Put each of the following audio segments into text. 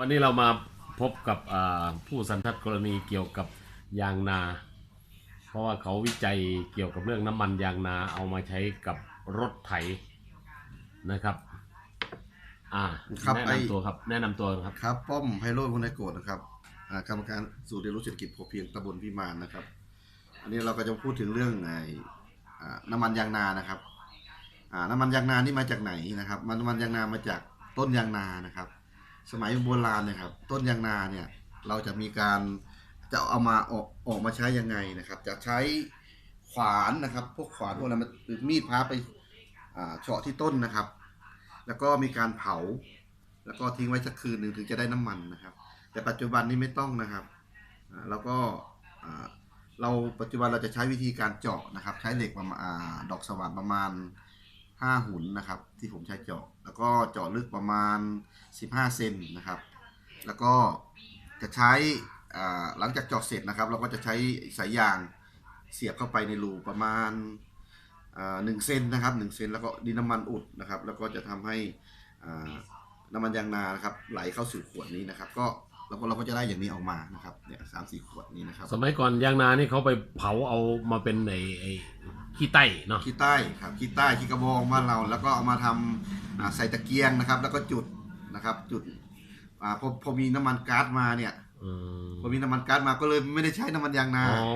วันนี้เรามาพบกับอ่าผู้สันทัดกรณีเกี่ยวกับยางนา เพราะว่าเขาวิจัยเกี่ยวกับเรื่องน้ำมันยางนาเอามาใช้กับรถไถนะครับ อ่าครับแนะไอ้นำตัวครับ แนะนำตัวครับครับ ป้อมไพโรจน์พลนโกรธนะครับอ่ากรรมการสูตรเรียนรู้เศรษฐกิจพอเพียงตำบลพิมานนะครับ อันนี้เราก็จะพูดถึงเรื่องไอ้อ่าน้ำมันยางนานะครับอ่าน้ำมันยางนานี่มาจากไหนนะครับ มันน้ำมันยางนามาจากต้นยางนานะครับ สมัยโบราณเนี่ยครับต้นยางนาเนี่ยเราจะมีการจะเอามาออกออกมาใช้ยังไงนะครับ จะใช้ขวานนะครับ พวกขวานพวกนั้นมันหรือมีดพาไปเฉาะที่ต้นนะครับ แล้วก็มีการเผา แล้วก็ทิ้งไว้สักคืนหนึ่งถึงจะได้น้ำมันนะครับ แต่ปัจจุบันนี้ไม่ต้องนะครับแล้วก็เราปัจจุบันเราจะใช้วิธีการเจาะนะครับ ใช้เหล็กประมาณดอกสว่านประมาณ 5 หุ่นนะครับ ที่ผมใช้เจาะ แล้วก็เจาะลึกประมาณ 15 เซนนะครับ แล้วก็จะใช้หลังจากเจาะเสร็จนะครับ เราก็จะใช้สายยางเสียบเข้าไปในรูประมาณหนึ่งเซนนะครับหนึ่งเซนแล้วก็ดินน้ำมันอุดนะครับ แล้วก็จะทำให้น้ำมันยางนานะครับ ไหลเข้าสู่ขวดนี้นะครับ ก็เราก็เราก็จะได้อย่างนี้ออกมานะครับเนี่ยสามสี่ขวดนี้นะครับ สมัยก่อนยางนานี่เขาไปเผาเอามาเป็นไอ้ไอ ขี้ใต้เนาะขี้ใต้ครับขี้ใต้ขี้กระบองบ้านเรา แล้วก็เอามาทำอ่าใส่ตะเกียงนะครับ แล้วก็จุดนะครับ จุดอ่าพอพอมีน้ำมันก๊าซมาเนี่ยอืมพอมีน้ำมันก๊าซมาก็เลยไม่ได้ใช้น้ำมันยางนา อ๋อ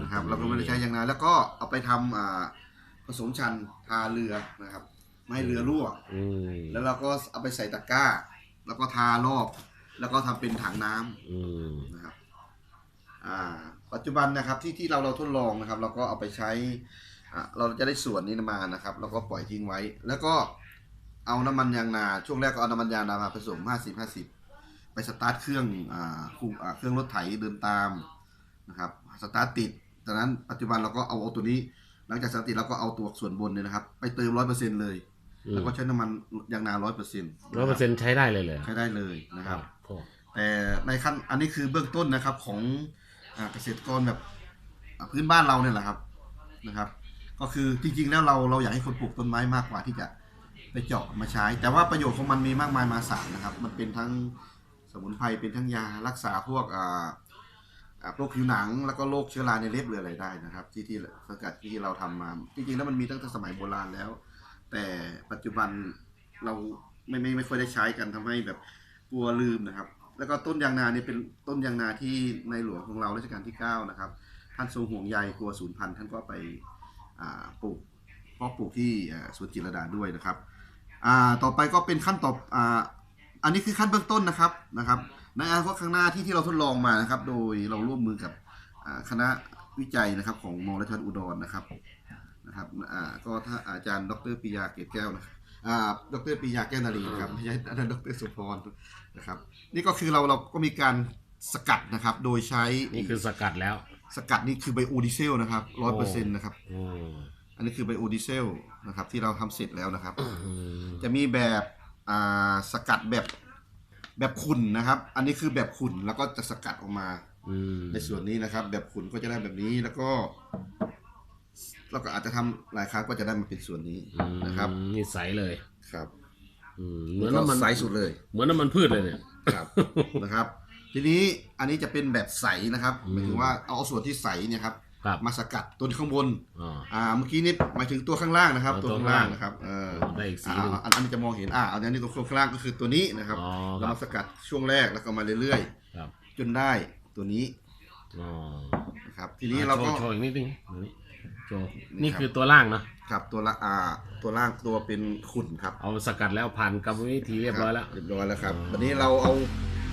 นะครับเราก็ไม่ได้ใช้ยางนาแล้วก็เอาไปทำอ่าผสมชันทาเรือนะครับ ไม่ให้เรือรั่ว อืมแล้วเราก็เอาไปใส่ตะกร้า แล้วก็ทารอบ แล้วก็ทำเป็นถังน้ำอืมนะครับอ่า ปัจจุบันนะครับที่ที่เราเราทดลองนะครับ เราก็เอาไปใช้อ่าเราจะได้ส่วนนี้มานะครับ แล้วก็ปล่อยทิ้งไว้ แล้วก็เอาน้ำมันยางนา ช่วงแรกก็เอาน้ำมันยางนามาผสม 50 50 ไปสตาร์ทเครื่องอ่าคุอ่าเครื่องรถไถเดินตามนะครับสตาร์ทติดจากนั้นปัจจุบันเราก็เอาเอาตัวนี้ หลังจากสตาร์ทติดเราก็เอาตัวส่วนบนเนี่ยนะครับ ไปเติมร้อยเปอร์เซ็นเลยแล้วก็ใช้น้ำมันยางนาร้อยเปอร์เซ็นต์ร้อยเปอร์เซ็นต์ใช้ได้เลยเลยใช้ได้เลยนะครับพ่อแต่ในขั้นอันนี้คือเบื้องต้นนะครับของอ่า เกษตรกรแบบพื้นบ้านเราเนี่ยแหละครับนะครับ ก็คือจริงๆแล้วเราเราอยากให้คนปลูกต้นไม้มากกว่าที่จะไปเจาะมาใช้ แต่ว่าประโยชน์ของมันมีมากมายมหาศาลนะครับ มันเป็นทั้งสมุนไพรเป็นทั้งยารักษาพวกอ่าโรคผิวหนังแล้วก็โรคเชื้อราในเล็บหรืออะไรได้นะครับ ที่ที่สกัดที่เราทำมา จริงๆแล้วมันมีตั้งแต่สมัยโบราณแล้ว แต่ปัจจุบันเราไม่ไม่ไม่ค่อยได้ใช้กันทำให้แบบกลัวลืมนะครับ แล้วก็ต้นยางนาเนี่ยเป็นต้นยางนาที่ในหลวงของเรารัชกาลที่ 9 นะครับ ท่านทรงห่วงใยกลัวสูญพันธุ์ท่านก็ไปปลูกเพาะปลูกที่สวนจิรดาด้วยนะครับต่อไปก็เป็นขั้นต่อออันนี้คือขั้นเบื้องต้นนะครับนะครับ ในอนาคตข้างหน้าที่ที่เราทดลองมานะครับ โดยเราร่วมมือกับคณะวิจัยนะครับของมอราชวัฒอุดรนะครับนะครับก็ถ้าอาจารย์ ดรปิยาเกตแก้วนะครับ ดรปิยาแก้วนารีนะครับไม่ใช่อาจารย์ดรสุพรนะครับ นี่ก็คือเราเราก็มีการสกัดนะครับ โดยใช้นี่คือสกัดแล้ว สกัดนี่คือไบโอดีเซลนะครับร้อยเปอร์เซ็นต์นะครับอืมอันนี้คือไบโอดีเซลนะครับที่เราทำเสร็จแล้วนะครับอืมจะมีแบบอ่าสกัดแบบแบบขุ่นนะครับ อันนี้คือแบบขุ่นแล้วก็จะสกัดออกมาอืมในส่วนนี้นะครับ แบบขุ่นก็จะได้แบบนี้แล้วก็ เราก็อาจจะทำหลายครั้งก็จะได้มาเป็นส่วนนี้นะครับอืมนี่ใสเลยครับอืมเหมือนก็น้ำมันใสสุดเลย เหมือนน้ำมันพืชเลยเนี่ยครับนะครับ ทีนี้อันนี้จะเป็นแบบใสนะครับอืมหมายถึงว่าเอาส่วนที่ใสเนี่ยครับครับมาสกัดตัวข้างบนอ๋ออ่าเมื่อกี้นี่หมายถึงตัวข้างล่างนะครับอ๋อตัวข้างล่างนะครับเออได้อีกสีอ่าหนึ่งอันอันนี้จะมองเห็นอ่าอันนี้ตัวข้างล่างก็คือตัวนี้นะครับอ๋อเราครับมาสกัดช่วงแรกแล้วก็มาเรื่อยครับๆจนได้ตัวนี้อ๋อนะครับ ทีนี้เราก็โชว์โชว์อีกนิดนึงดูนี่ โชว์นี่นี่ครับคือตัวล่างนะครับตัวละอ่าตัวล่างตัวเป็นขุ่นครับ เอาสกัดแล้วผ่านกรรมวิธีเรียบร้อยแล้วเรียบร้อยแล้วครับอ๋อวันนี้เราเอา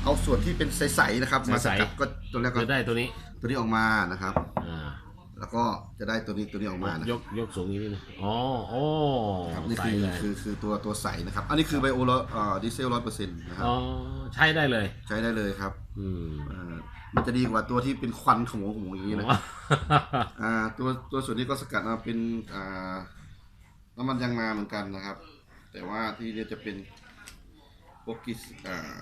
เอาส่วนที่เป็นใสๆนะครับมาสใสๆกัดก็ตัวแรกก็จะได้ตัวนี้ ตัวนี้ออกมานะครับอ่าแล้วก็จะได้ตัวนี้ตัวนี้ออกมานะยกยกสูงนิดนึงอ๋อโอ้ครับนี่ใสคือเลยคือคือตัวตัวใสนะครับ อันนี้คือไบโอลอ่าดีเซลร้อยเปอร์เซ็นต์นะครับอ๋อใช้ได้เลย ใช้ได้เลยครับ อืมอ่า มันจะดีกว่าตัวที่เป็นควันขโมงขโมงอย่างนี้นะครับอ่าตัวตัวส่วนนี้ก็สกัดมาเป็นอ่าน้ำมันยางนาเหมือนกันนะครับ แต่ว่าที่เนี่ยจะเป็นโปรกิสอ่า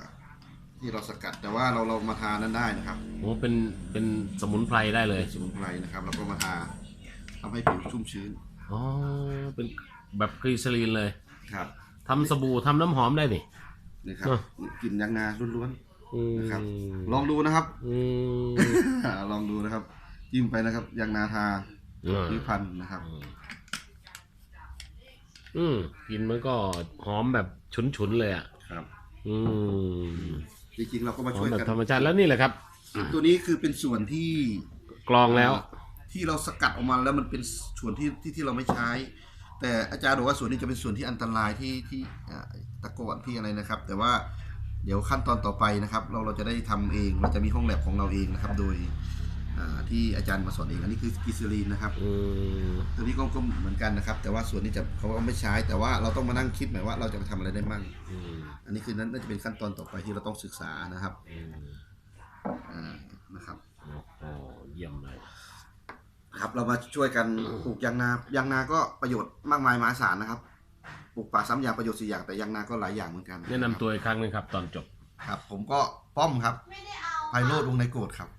ที่เราสกัดแต่ว่าเราเรามาทานั้นได้นะครับโอ้เป็นเป็นสมุนไพรได้เลย สมุนไพรนะครับแล้วก็มาทาทำให้ผิวชุ่มชื้นอ๋อเป็นแบบกรีซลีนเลยครับทำสบู่ทำน้ำหอมได้นี่นี่ครับอะกลิ่นยางนาล้วนอืม นะครับๆลองดูนะครับอืมลองดูนะครับ จิ้มไปนะครับยางนาทาอ่าพิพันธ์นะครับ อืมกลินมันก็หอมแบบฉุนๆเลยอะครับ อืมจริงๆเราก็มาหอช่มวยแบบกันธรรมชาติแล้วนี่แหละครับ ตัวนี้คือเป็นส่วนที่กรองแล้ว ที่เราสกัดออกมาแล้วมันเป็นส่วนที่ที่ที่เราไม่ใช้ แต่อาจารย์บอกว่าส่วนนี้จะเป็นส่วนที่อันตรายที่ที่อ่าตะกอนที่อะไรนะครับ แต่ว่า เดี๋ยวขั้นตอนต่อไปนะครับเราเราจะได้ทำเองเราจะมีห้องแลบของเราเองนะครับ โดยอ่าที่อาจารย์มาสอนเองอันนี้คือกิซลีนนะครับอืมตัวนี้ก็ก็เหมือนกันนะครับ แต่ว่าส่วนนี้จะเขาก็ไม่ใช้ แต่ว่าเราต้องมานั่งคิดหมายว่าเราจะไปทำอะไรได้มั่งอืมอันนี้คือนั้นน่าจะเป็นขั้นตอนต่อไปที่เราต้องศึกษานะครับอืมอ่านะครับโอ้เยี่ยมเลยครับเรามาช่วยกันปลูกยางนายางนาก็ประโยชน์มากมายมหาศาลนะครับ ปลูกป่าซ้ำอย่างประโยชน์สี่อย่างแต่ยางนาก็หลายอย่างเหมือนกันแนะนำตัวอีกครั้งหนึงครับ ตอนจบ ครับ ผมก็ป้อมครับไม่ได้เอาไพโรดวงในโกรธครับ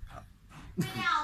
ไม่ได้เอา